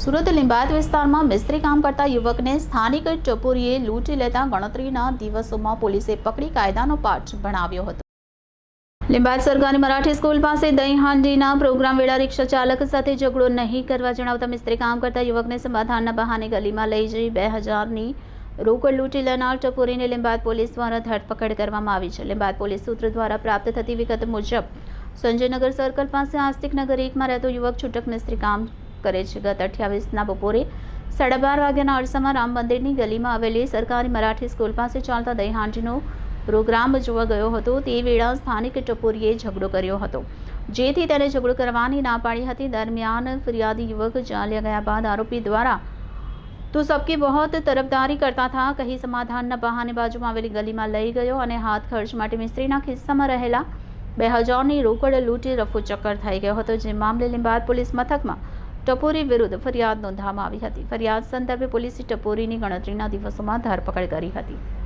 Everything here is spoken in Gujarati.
સુરત લીંબાયત વિસ્તારમાં મિસ્ત્રી કામ કરતા યુવકને સ્થાનિક ટપોરીએ લૂંટી લેતા ગણતરીના દિવસોમાં પોલીસે પકડી કાયદાનો પાઠ ભણાવ્યો હતો. લીંબાયત સરકારી મરાઠી સ્કૂલ પાસે દહીં હાંડીના પ્રોગ્રામ વેળા રિક્ષા ચાલક સાથે ઝઘડો નહીં કરવા જણાવતા મિસ્ત્રી કામ કરતા યુવકને સમાધાનના બહાને ગલીમાં લઈ જઈ બે હજારની રોકડ લૂંટી લેનાર ટપોરીને લીંબાયત પોલીસ દ્વારા ધરપકડ કરવામાં આવી છે. લીંબાયત પોલીસ સૂત્ર દ્વારા પ્રાપ્ત થતી વિગત મુજબ, સંજયનગર સર્કલ પાસે આસ્તિક નગર એકમાં રહેતો યુવક છૂટક મિસ્ત્રી કામ કરે છે. ગત અઠ્યાવીસના બપોરે સાડા બાર વાગ્યાના અરસામાં રામ મંદિરની ગલીમાં આવેલી સરકારી મરાઠી સ્કૂલ પાસે ચાલતા દહીહાંડીનો પ્રોગ્રામ જોવા ગયો હતો. તે વેળા સ્થાનિક ટપોરીએ ઝઘડો કર્યો હતો. જેથી તેને ઝઘડો કરવાની ના પાડી હતી. દરમિયાન ફરિયાદી યુવક ચાલ્યા ગયા બાદ આરોપી દ્વારા તું સબકી બહોત તરફદારી કરતા થા કહી સમાધાનના બહાને બાજુમાં આવેલી ગલીમાં લઈ ગયો અને હાથ ખર્ચ માટે મિસ્ત્રીના ખિસ્સામાં રહેલા બે હજારની રોકડ લૂંટી રફુ ચક્કર થઈ ગયો હતો. જે મામલે લીંબાદ પોલીસ મથકમાં ટપોરી વિરુદ્ધ ફરિયાદ નોંધવામાં આવી હતી. ફરિયાદ સંદર્ભે પોલીસે ટપોરીની ગણતરીના દિવસોમાં ધરપકડ કરી હતી.